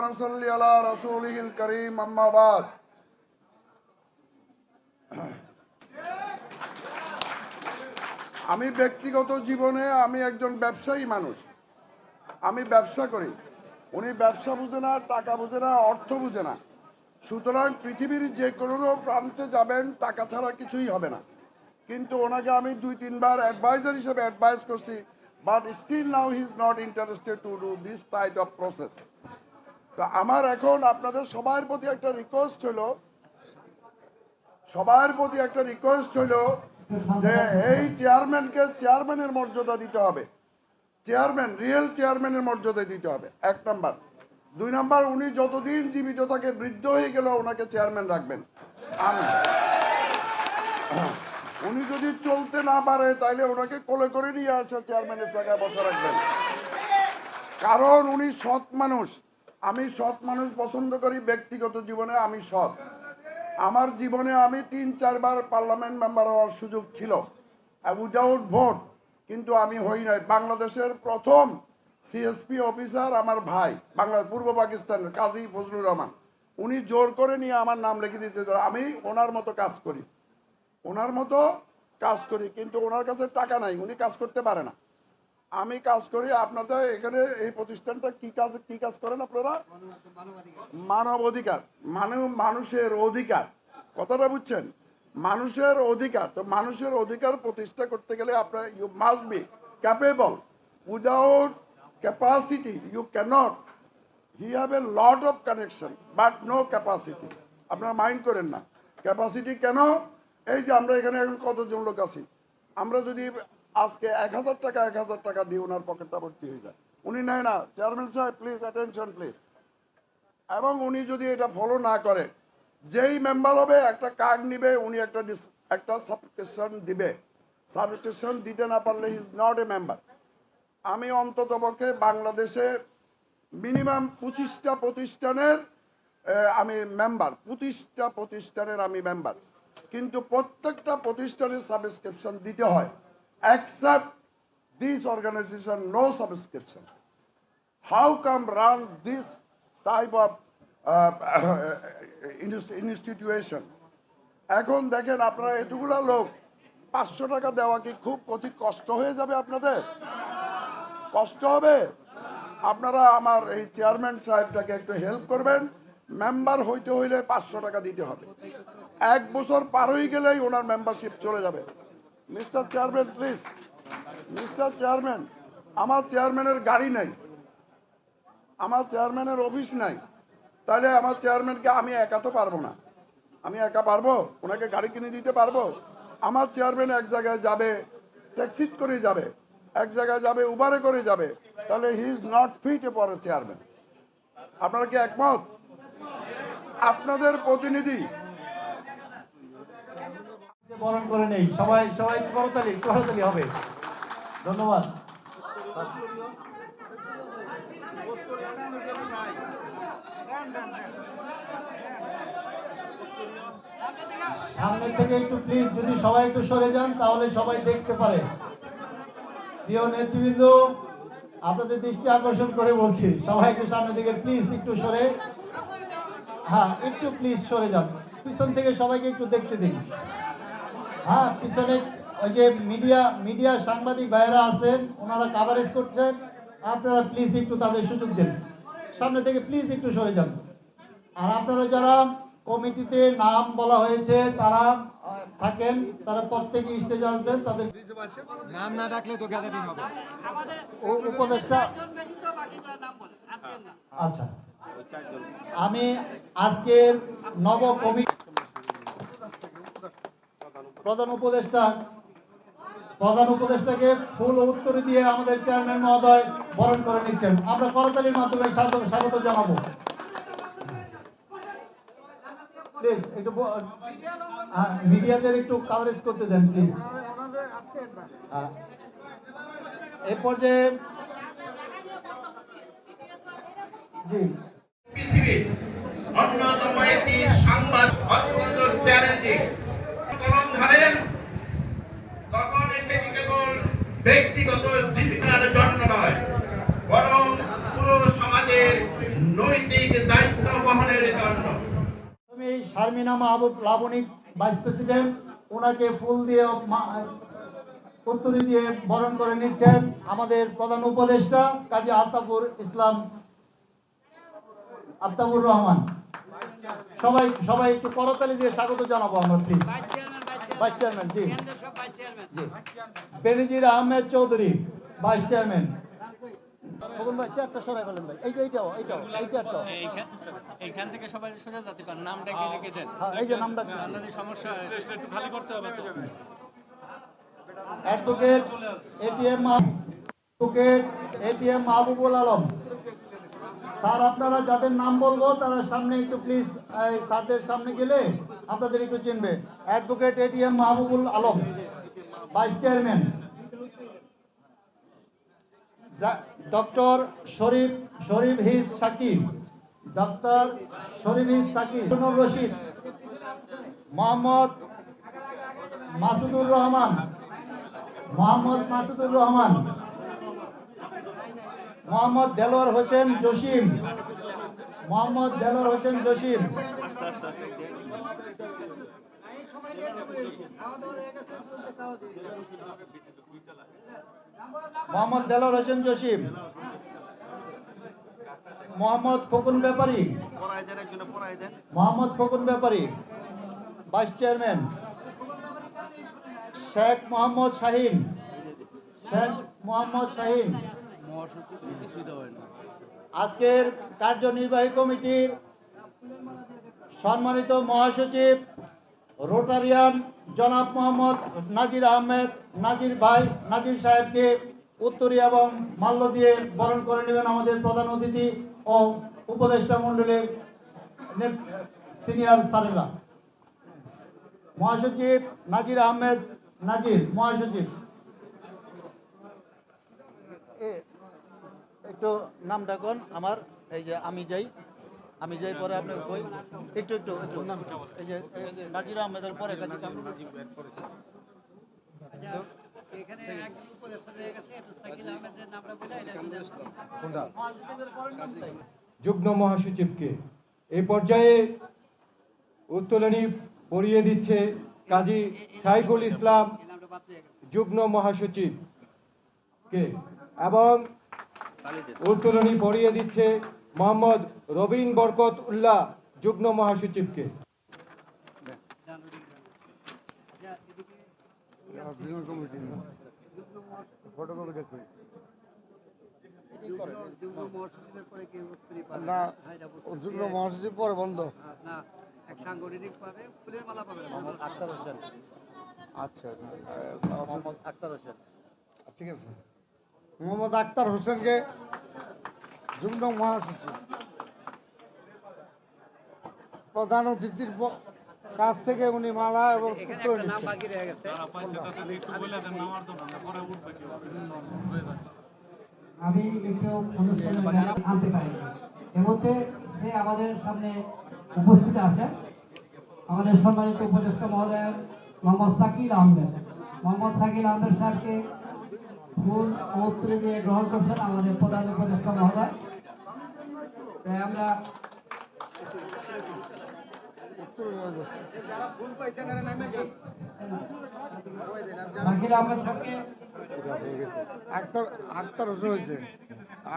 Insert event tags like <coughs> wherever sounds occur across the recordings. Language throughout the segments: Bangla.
ونصلي على رسوله الكريم أما بعد আমি ব্যক্তিগত জীবনে আমি একজন ব্যবসায়ী মানুষ আমি ব্যবসা করি উনি ব্যবসা বুঝে না টাকা বুঝে না অর্থ বুঝে না সুতরাং পৃথিবীর যে কোনো প্রান্তে যাবেন টাকা ছাড়া কিছুই হবে না কিন্তু ওনাকে আমি দুই তিনবার অ্যাডভাইজার হিসেবে অ্যাডভাইস করছি but still now he is not interested to do this type of process তো আমার এখন আপনাদের সবার প্রতি একটা রিকোয়েস্ট হলো, সবার প্রতি একটা রিকোয়েস্ট হলো যে এই চেয়ারম্যানকে চেয়ারম্যানের মর্যাদা দিতে হবে। চেয়ারম্যান রিয়েল চেয়ারম্যানের মর্যাদা দিতে হবে। এক নাম্বার। দুই নাম্বার, উনি যতদিন জীবিত থাকে, বৃদ্ধ হয়ে গেল ওনাকে চেয়ারম্যান রাখবেন। উনি যদি চলতে না পারে তাহলে ওনাকে কোলে করে নিয়ে আসে চেয়ারম্যানের জায়গায় বসে রাখবেন। কারণ উনি সৎ মানুষ। আমি সৎ মানুষ পছন্দ করি, ব্যক্তিগত জীবনে আমি সৎ। আমার জীবনে আমি তিন, চারবার পার্লামেন্ট মেম্বার হওয়ার সুযোগ ছিল উইদাউট ভোট কিন্তু আমি হই নাই। বাংলাদেশের প্রথম সিএসপি অফিসার আমার ভাই বাংলা পূর্ব পাকিস্তানের কাজী ফজলুর রহমান। উনি জোর করে নিয়ে আমার নাম লিখে দিয়েছে আমি ওনার মতো কাজ করি। ওনার মতো কাজ করি, কিন্তু ওনার কাছে টাকা নাই, উনি কাজ করতে পারে না। আমি কাজ করি, আপনাদের এখানে এই প্রতিষ্ঠানটা কি কাজ কি কাজ করেন আপনারা? মানব অধিকার মানব মানুষের অধিকার। কথাটা বুঝছেন? মানুষের অধিকার, তো মানুষের অধিকার প্রতিষ্ঠা করতে গেলে আপনার you must be capable without capacity you cannot he have a lot of connection but no capacity আপনারা মাইন্ড করেন না। ক্যাপাসিটি কেন? এই যে আমরা এখানে এখন কতজন লোক আছি? আমরা যদি আজকে এক হাজার টাকা, এক হাজার টাকা দিয়ে ওনার পকেটটা ভর্তি হয়ে যায়। উনি নেয় না। চেয়ারম্যান সাহেব, প্লিজ অ্যাটেনশন প্লিজ এবং উনি যদি এটা ফলো না করে, যেই মেম্বার হবে, একটা কার্ড নিবে, উনি একটা একটা সাবস্ক্রিপশন দিবে। সাবস্ক্রিপশন দিতে না পারলে ইজ নট এ মেম্বার আমি অন্তত পক্ষে বাংলাদেশে মিনিমাম পঁচিশটা প্রতিষ্ঠানের আমি মেম্বার পঁচিশটা প্রতিষ্ঠানের আমি মেম্বার কিন্তু প্রত্যেকটা প্রতিষ্ঠানের সাবস্ক্রিপশন দিতে হয়। Accept this organisation no subscription how come run this type of uh, <coughs> institution? এখন দেখেন আপনারা এতগুলা লোক পাঁচশো টাকা দেওয়া কি খুব অতি কষ্ট হয়ে যাবে আপনাদের? কষ্ট হবে? আপনারা আমার এই চেয়ারম্যান সাহেবটাকে একটু হেল্প করবেন। মেম্বার হইতে হইলে পাঁচশো টাকা দিতে হবে। এক বছর পার হয়ে গেলেই ওনার মেম্বারশিপ চলে যাবে। Mister chairman please mister chairman আমার চেয়ারম্যানের গাড়ি নেই। আমার চেয়ারম্যানের অফিস নাই। তাহলে আমার চেয়ারম্যানকে আমি একা তো পারব না। আমি একা পারব? ওনাকে গাড়ি কিনে দিতে পারব? আমার চেয়ারম্যান এক জায়গায় যাবে ট্যাক্সিট করে যাবে, এক জায়গায় যাবে উবারে করে যাবে, তাহলে হি ইজ নট ফিট এ পরে চেয়ারম্যান আপনারা কি একমত? আপনাদের প্রতিনিধি বরণ করে নেই। সবাই সবাই করতালি করতালি হবে। ধন্যবাদ। সামনে থেকে একটু প্লিজ যদি সবাই একটু সরে যান, তাহলে সবাই দেখতে পারে। প্রিয় নেতৃবৃন্দ, আপনাদের দৃষ্টি আকর্ষণ করে বলছি, সবাই একটু সামনে থেকে প্লিজ একটু সরে। হ্যাঁ একটু প্লিজ সরে যান। পিছন থেকে সবাইকে একটু দেখতে দিন। হ্যাঁ পিছনে ওই যে মিডিয়া মিডিয়া সাংবাদিক ভাইয়েরা আছেন ওনারা কাভারেজ করছেন। আপনারা প্লিজ একটু তাদের সুযোগ দিন। সামনে থেকে প্লিজ একটু সরে যান। আর আপনারা যারা কমিটিতে নাম বলা হয়েছে তারা থাকেন তারা প্রত্যেকে স্টেজে আসবেন তাদের নাম না ডাকলে তো গ্যাদারিং হবে। উপদেষ্টা আচ্ছা। আমি আজকের নব কমিটি প্রধান উপদেষ্টা প্রধান উপদেষ্টাকে ফুল উত্তর দিয়ে আমাদের চেয়ারম্যান মহোদয় বরণ করে নিচ্ছেন। আমরা করতালির মাধ্যমে স্বাগত স্বাগত জানাব। প্লিজ একটু হ্যাঁ, মিডিয়াদের একটু কাভারেজ করতে দেন প্লিজ হ্যাঁ। এ পর্যায়ে জি। পৃথিবীর অন্যতম একটি সংবাদ অত্যন্ত চ্যালেঞ্জিং কলম ধরেন তখন সেটি কেবল ব্যক্তিগত জীবিকার জন্য নয়, বরং পুরো সমাজের নৈতিক দায়িত্ব বহনের জন্য। শারমিনা মাহবুব ভাইস প্রেসিডেন্ট ওনাকে ফুল দিয়ে মা- দিয়ে বরণ করে নিচ্ছেন আমাদের প্রধান উপদেষ্টা কাজী আলতাফুর ইসলাম আফতাবুর রহমান। সবাই সবাই একটু করতালি দিয়ে স্বাগত জানাব আমরা please vice chairman ji Benazir Ahmed Chowdhury vice chairman Khokon ভাই চেয়ারটা সরাই ফেলেন ভাই। এই যে এইটাও এইটাও এই চেয়ারটাও এইখান এইখান থেকে সবাই সোজা যেতে পারেন নামটা কি লিখে দেন? এই যে নামটা আপনাদের সমস্যা advocate ATM advocate ATM Mahbubul Alam sir আপনারা যাদের নাম বলব তারা সামনে একটু প্লিজ স্যারদের সামনে গেলে আপনাদের একটু চিনবে। Advocate ATM Mahbubul Alam vice chairman doctor Sharif Sharif হিস সাকিব ডক্টর শরীফ হিস সাকিব রশিদ, মোহাম্মদ মাসুদুর রহমান, মোহাম্মদ মাসুদুর রহমান, মোহাম্মদ দেলোয়ার হোসেন জসিম, মোহাম্মদ দেলোয়ার হোসেন জসিম মোহাম্মদ দেলোয়ার হোসেন জসিম। মোহাম্মদ খোকন ব্যাপারী। মোহাম্মদ খোকন ব্যাপারী। Vice chairman. শেখ মোহাম্মদ শাহিন। শেখ মোহাম্মদ শাহিন। আজকের কার্যনির্বাহী কমিটির সম্মানিত মহাসচিব রোটারিয়ান জনাব মোহাম্মদ নাজির আহমেদ, নাজির ভাই, নাজির সাহেবকে উত্তরী এবং মাল্য দিয়ে বরণ করে নেবেন আমাদের প্রধান অতিথি ও উপদেষ্টা মণ্ডলীর সিনিয়র স্থানীরা মহাসচিব নাজির আহমেদ, নাজির, মহাসচিব। একটু নাম ডাকুন, আমার, এই যে আমি যাই। আমি যাই পরে আপনি কই? একটু একটু একটু এই যে, নাজির আহমেদের পরে কাজী যুগ্ম মহাসচিবকে। এই পর্যায়ে উত্তোলনী পড়িয়ে দিচ্ছে কাজী সাইফুল ইসলাম, যুগ্ম মহাসচিবকে। এবং উত্তোলনী পড়িয়ে দিচ্ছে মোহাম্মদ রবিন বরকত উল্লাহ, যুগ্ম মহাসচিবকে। মহাসচিব পরে আচ্ছা আক্তার হোসেন। ঠিক আছে। মোহাম্মদ আক্তার হোসেনকে মহাসচিব প্রধান অতিথির কাছ থেকে উনি মালা এবং আমি একটু অনুষ্ঠানে আনতে পারি এর মধ্যে সে আমাদের সামনে উপস্থিত আছে। আমাদের সম্মানিত উপদেষ্টা মহোদয় মোহাম্মদ সাকিল আহমেদ। মোহাম্মদ সাকিল আহমেদ সাহেবকে ফুল ও দিয়ে গ্রহণ করছেন আমাদের প্রধান উপদেষ্টা মহোদয়। তাই আমরা সাকিল আহমেদ সাহেবকে আক্তার আক্তার হোসেন হয়েছে।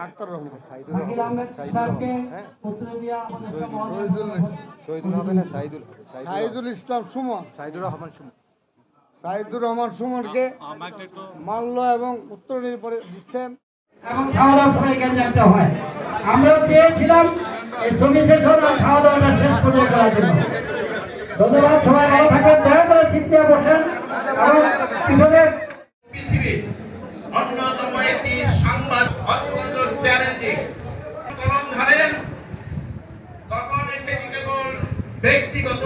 আক্তার রহমান। শাকিল আহমেদ সাহেবকে পুত্র দিয়া উপদেষ্টা মহোদয় সাইদুল ইসলাম সুমন। সাইদুর রহমান সুমন। সাইদুর রহমান সুমনকে মাল্য এবং উত্তরণীর পরে দিচ্ছেন। এবং খাওয়া দাওয়ার সময় গ্যাঞ্জামটা হয়। আমরাও চেয়েছিলাম এই শ্রমিক শেষ খাওয়া দাওয়াটা শেষ পর্যন্ত করার জন্য। ধন্যবাদ সবাই, ভালো থাকেন, দয়া করে চিন্তা বসেন। এবং পিছনে অন্যতম ব্যক্তিগত